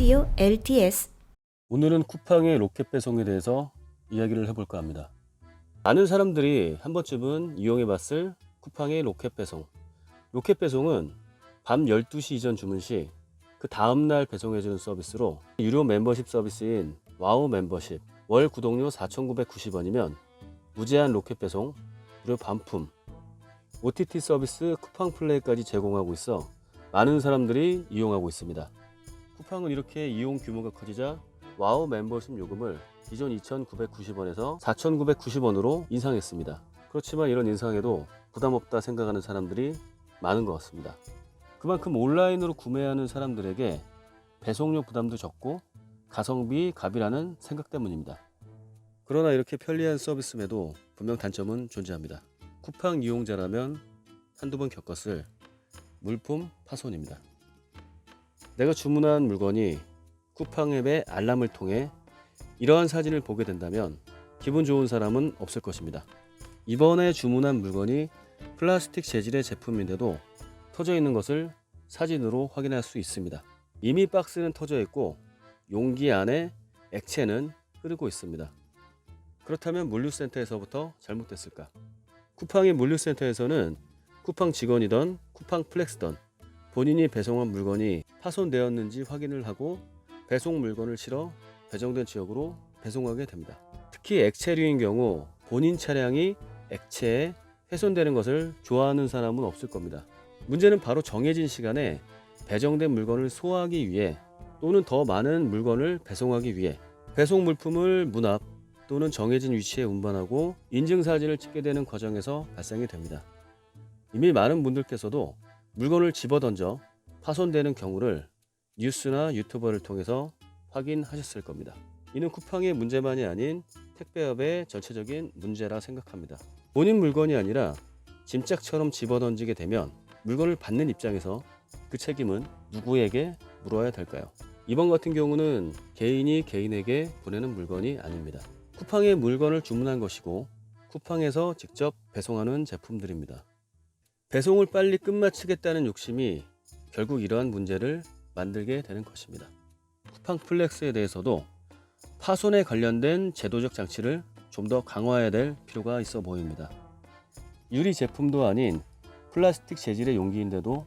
스튜디오 LTS 오늘은 쿠팡의 로켓 배송에 대해서 이야기를 해볼까 합니다. 많은 사람들이 한 번쯤은 이용해봤을 쿠팡의 로켓 배송. 로켓 배송은 밤 12시 이전 주문 시 그 다음날 배송해주는 서비스로 유료 멤버십 서비스인 와우 멤버십 월 구독료 4,990원이면 무제한 로켓 배송, 무료 반품, OTT 서비스 쿠팡 플레이까지 제공하고 있어 많은 사람들이 이용하고 있습니다. 쿠팡은 이렇게 이용 규모가 커지자 와우 멤버십 요금을 기존 2,990원에서 4,990원으로 인상했습니다. 그렇지만 이런 인상에도 부담 없다 생각하는 사람들이 많은 것 같습니다. 그만큼 온라인으로 구매하는 사람들에게 배송료 부담도 적고 가성비 갑이라는 생각 때문입니다. 그러나 이렇게 편리한 서비스에도 분명 단점은 존재합니다. 쿠팡 이용자라면 한두 번 겪었을 물품 파손입니다. 내가 주문한 물건이 쿠팡 앱의 알람을 통해 이러한 사진을 보게 된다면 기분 좋은 사람은 없을 것입니다. 이번에 주문한 물건이 플라스틱 재질의 제품인데도 터져 있는 것을 사진으로 확인할 수 있습니다. 이미 박스는 터져 있고 용기 안에 액체는 흐르고 있습니다. 그렇다면 물류센터에서부터 잘못됐을까? 쿠팡의 물류센터에서는 쿠팡 직원이던 쿠팡 플렉스던 본인이 배송한 물건이 파손되었는지 확인을 하고 배송 물건을 실어 배정된 지역으로 배송하게 됩니다. 특히 액체류인 경우 본인 차량이 액체에 훼손되는 것을 좋아하는 사람은 없을 겁니다. 문제는 바로 정해진 시간에 배정된 물건을 소화하기 위해 또는 더 많은 물건을 배송하기 위해 배송 물품을 문 앞 또는 정해진 위치에 운반하고 인증 사진을 찍게 되는 과정에서 발생이 됩니다. 이미 많은 분들께서도 물건을 집어던져 파손되는 경우를 뉴스나 유튜버를 통해서 확인하셨을 겁니다. 이는 쿠팡의 문제만이 아닌 택배업의 전체적인 문제라 생각합니다. 본인 물건이 아니라 짐짝처럼 집어던지게 되면 물건을 받는 입장에서 그 책임은 누구에게 물어야 될까요? 이번 같은 경우는 개인이 개인에게 보내는 물건이 아닙니다. 쿠팡에 물건을 주문한 것이고 쿠팡에서 직접 배송하는 제품들입니다. 배송을 빨리 끝마치겠다는 욕심이 결국 이러한 문제를 만들게 되는 것입니다. 쿠팡 플렉스에 대해서도 파손에 관련된 제도적 장치를 좀 더 강화해야 될 필요가 있어 보입니다. 유리 제품도 아닌 플라스틱 재질의 용기인데도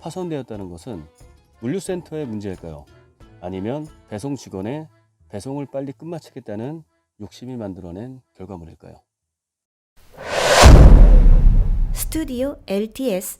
파손되었다는 것은 물류센터의 문제일까요? 아니면 배송 직원의 배송을 빨리 끝마치겠다는 욕심이 만들어낸 결과물일까요? 스튜디오 LTS